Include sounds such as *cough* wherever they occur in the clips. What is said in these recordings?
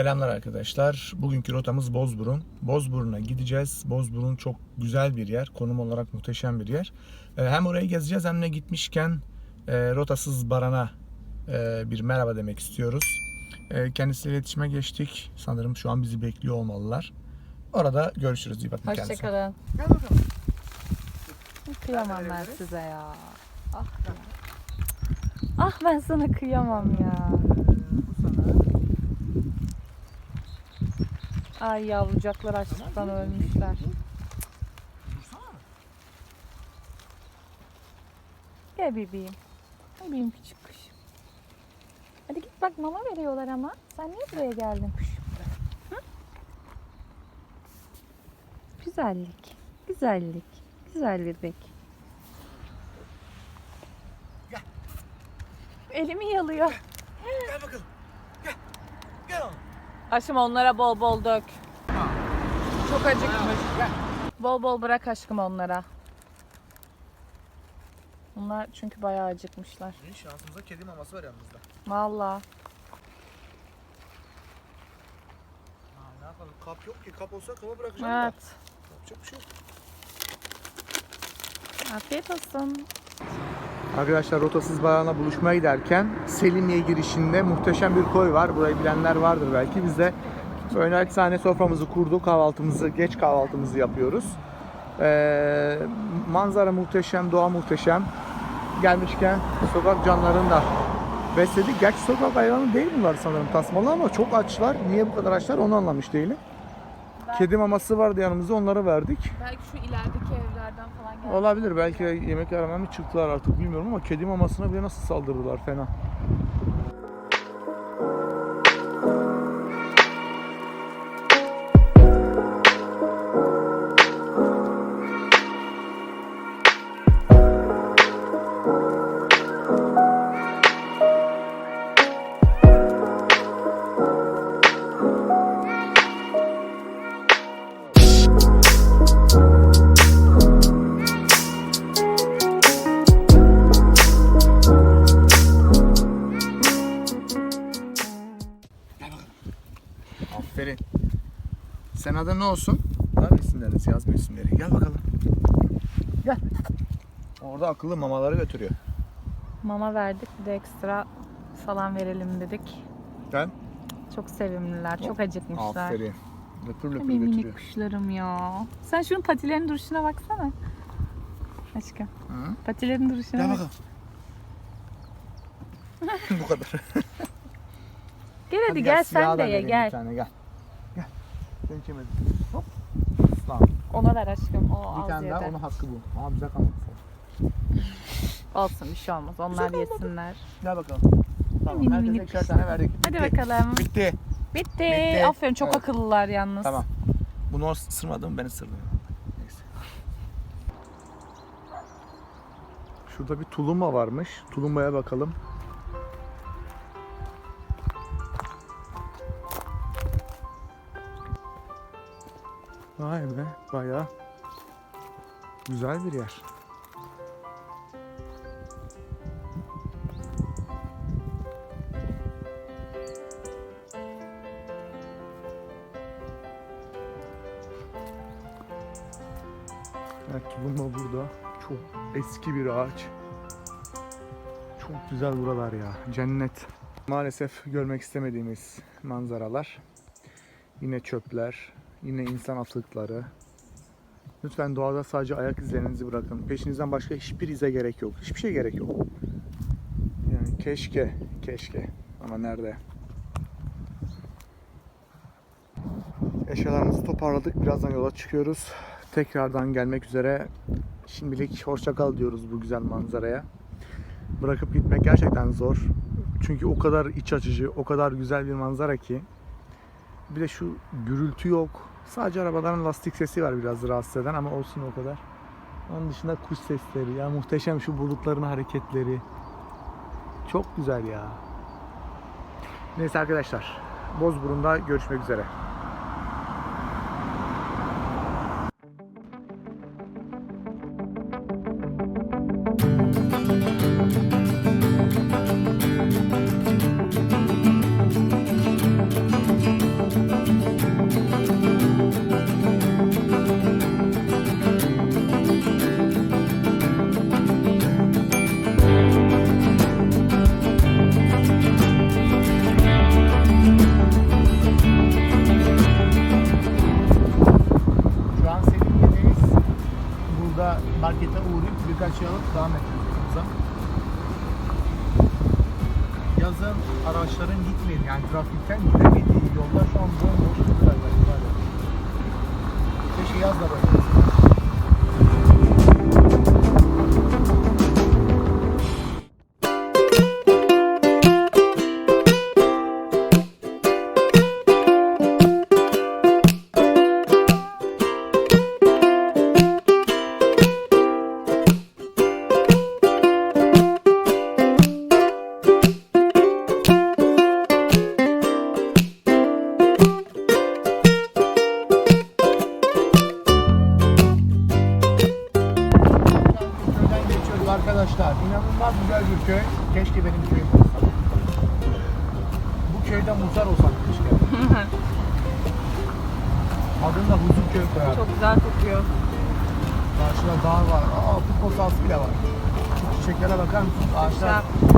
Selamlar arkadaşlar. Bugünkü rotamız Bozburun. Bozburun'a gideceğiz. Bozburun çok güzel bir yer. Konum olarak muhteşem bir yer. Ee, Hem orayı gezeceğiz hem de gitmişken e, rotasız barana e, bir merhaba demek istiyoruz. E, Kendisiyle iletişime geçtik. Sanırım şu an bizi bekliyor olmalılar. Orada görüşürüz. İyi bakın kendinize. Hoşçakalın. Gel bakalım. Kıyamam ben size ya. Ah ya. Ah ben sana kıyamam ya. Ay yavrucaklar açlıktan ölmüşler. Gel bebeğim. Bebeğim küçük kuş. Hadi git bak mama veriyorlar ama. Sen niye buraya geldin kuş? Hı? Güzellik. Güzellik. Güzel bebek. Gel. Elimi yalıyor. Gel bakalım. Aşkım onlara bol bol dök. Çok acıkmış. Bol bol bırak aşkım onlara. Bunlar çünkü bayağı acıkmışlar. Bugün şansımıza kedi maması var yanımızda. Vallahi. Ha, ne yapalım? Kap yok ki. Kap olsa kaba bırakacağım da. Evet. Yapacak bir şey yok. Afiyet olsun. Arkadaşlar rotasız barana buluşmaya giderken Selimiye girişinde muhteşem bir koy var. Burayı bilenler vardır belki. Biz de bir sahne soframızı kurduk. Kahvaltımızı, geç kahvaltımızı yapıyoruz. Ee, manzara muhteşem, doğa muhteşem. Gelmişken sokak canlarını da besledik. Gerçi sokak hayvanı değil bunlar sanırım tasmalı ama çok açlar. Niye bu kadar açlar onu anlamış değilim. Kedi maması vardı yanımızda onları verdik. Belki şu ilerideki evlerden falan geldi. Olabilir belki yemek aramaya mı çıktılar artık bilmiyorum ama kedi mamasına bile nasıl saldırdılar fena. Ne olsun? Var mı isimleriniz? Yazma isimleri. Gel bakalım. Gel. Orada akıllı mamaları götürüyor. Mama verdik bir de ekstra salam verelim dedik. Gel. Çok sevimliler, çok acıkmışlar. Aferin. Löpür löpür Benim götürüyor. minik kuşlarım ya. Sen şunun patilerin duruşuna baksana. Aşkım. Hı? Patilerin duruşuna Gel bak. bakalım. *laughs* Bu kadar. Gel hadi, gel sen siyahı de ye gel. Bir tane gel. Gel. Sen içemedin. Hop. Tamam. Ona ver aşkım. O Bir az tane daha yedi. onun hakkı bu. Ama bize kalmadı. Olsun bir şey olmaz. Onlar yesinler. Gel bakalım. Tamam. Mini Herkese mini ikişer tane verdik. Hadi Bitti. bakalım. Bitti. Bitti. Bitti. Aferin çok Evet. akıllılar yalnız. Tamam. Bunu o ısırmadı mı ben ısırdım. Neyse. Şurada bir tulumba varmış. Tulumbaya bakalım. Vay be bayağı güzel bir yer. Evet tulumba burada. Çok eski bir ağaç. Çok güzel buralar ya. Cennet. Maalesef görmek istemediğimiz manzaralar. Yine çöpler. Yine insan atıkları. Lütfen doğada sadece ayak izlerinizi bırakın. Peşinizden başka hiçbir ize gerek yok. Hiçbir şey gerek yok. Yani keşke, keşke. Ama nerede? Eşyalarımızı toparladık. Birazdan yola çıkıyoruz. Tekrardan gelmek üzere. Şimdilik hoşça kal diyoruz bu güzel manzaraya. Bırakıp gitmek gerçekten zor. Çünkü o kadar iç açıcı, o kadar güzel bir manzara ki. Bir de şu gürültü yok. Sadece arabaların lastik sesi var biraz rahatsız eden ama olsun o kadar. Onun dışında kuş sesleri, ya muhteşem şu bulutların hareketleri. Çok güzel ya. Neyse arkadaşlar. Bozburun'da görüşmek üzere. Birkaç şey devam edeceğiz yolumuza. Yazın araçların gitmeyin yani trafikten gidemediği yollar şu an bomboş. Keşke yaz da böyle arkadaşlar. İnanılmaz güzel bir köy. Keşke benim köyüm olsa. Bu köyde muhtar olsak keşke. *laughs* Adını da Huzurköy koyar. Çok güzel kokuyor. Karşıda dağ var. Aa sahası bile var. Şu çiçeklere bakar mısınız? Ağaçlar. Güzel.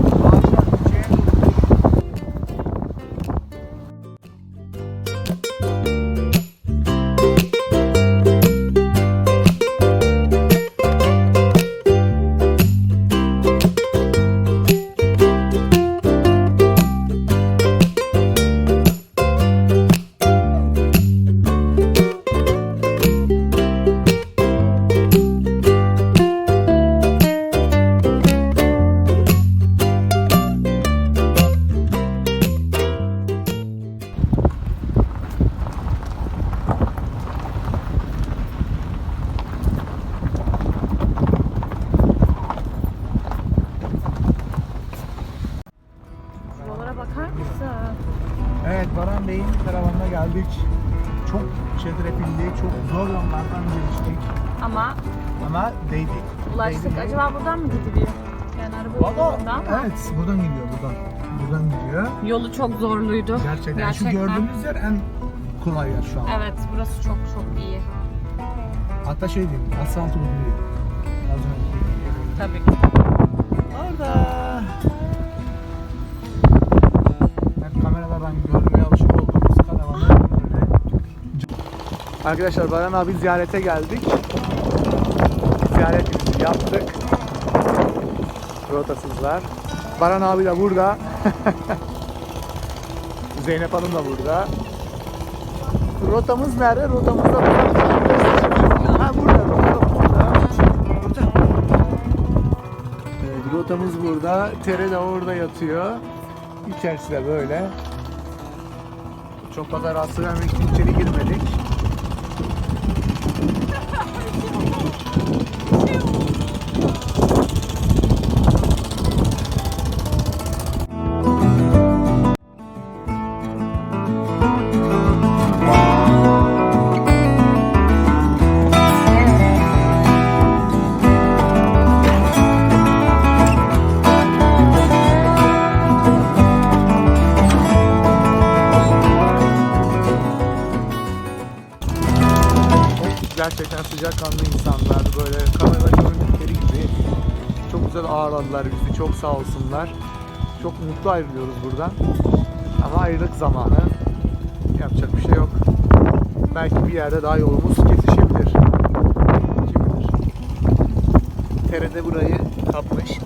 Ama Ama değdi. ulaştık. Değdi. Acaba buradan mı gidiliyor? Yani araba Valla yolunda ama evet buradan gidiyor buradan. Buradan gidiyor. yolu çok zorluydu. Gerçekten. Şu gördüğünüz yer en kolay yer şu an. Evet burası çok çok iyi. Hatta şey diyeyim, asfaltı bu değil. Az önce. Tabii ki. Orada. Ben kameralardan görmeye alışık olduğumuz karavanı böyle. Arkadaşlar Baran abi ziyarete geldik. Ziyaretimizi yaptık. Rotasızlar. Baran abi de burada. *laughs* Zeynep Hanım da burada. Rotamız nerede? Rotamız da burada. Ha burada. Rotamız burada. Tere de orada yatıyor. İçerisi de böyle. Çok fazla rahatsız vermek için içeri Sıcakkanlı insanlar. Böyle kamerada göründükleri gibi. Çok güzel ağırladılar bizi. Çok sağ olsunlar. Çok mutlu ayrılıyoruz buradan. Ama ayrılık zamanı. Yapacak bir şey yok. Belki bir yerde daha yolumuz kesişebilir. Kim bilir. TRT burayı kapmış.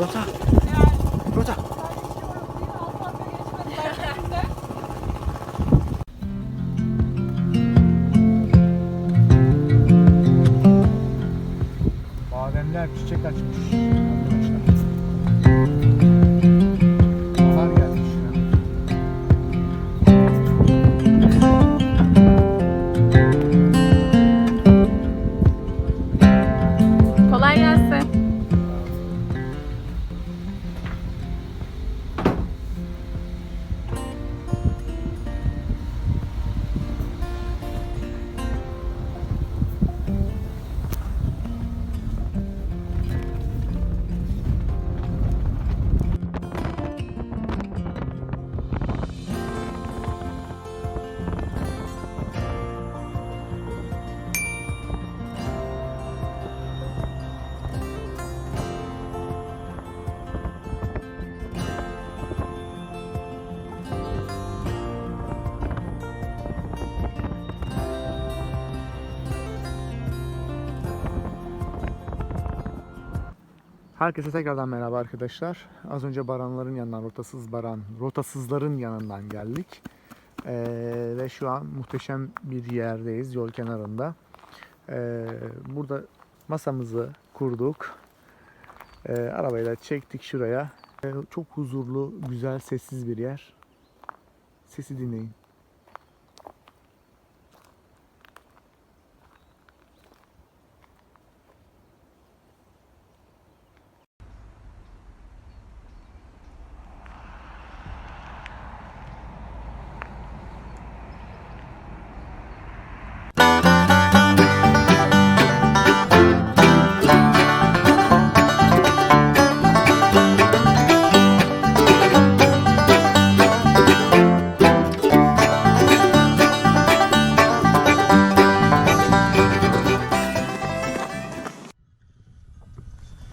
Rota. Herkese tekrardan merhaba arkadaşlar. Az önce baranların yanından, rotasız baran, rotasızların yanından geldik. Ee, ve şu an muhteşem bir yerdeyiz, yol kenarında. Ee, burada masamızı kurduk. Ee, arabayla çektik şuraya. Ee, çok huzurlu, güzel, sessiz bir yer. Sesi dinleyin.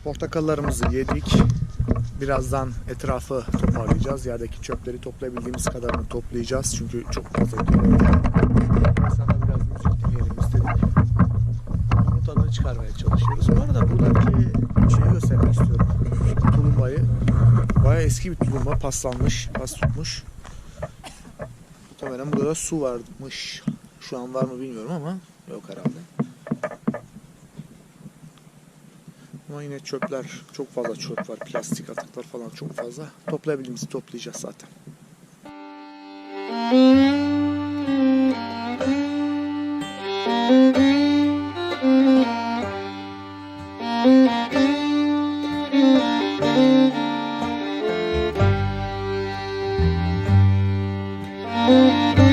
Portakallarımızı yedik. Birazdan etrafı toparlayacağız. Yerdeki çöpleri toplayabildiğimiz kadarını toplayacağız. Çünkü çok fazla. Sana biraz müzik dinleyelim istedik. Bunun tadını çıkarmaya çalışıyoruz. Bu arada buradaki şeyi göstermek istiyorum. Tulumbayı. Baya eski bir tulumba. Paslanmış, pas tutmuş. Muhtemelen burada da su varmış. Şu an var mı bilmiyorum ama yok herhalde. Ama yine çöpler çok fazla çöp var. Plastik atıklar falan çok fazla. Toplayabildiğimizi toplayacağız zaten. Thank *laughs*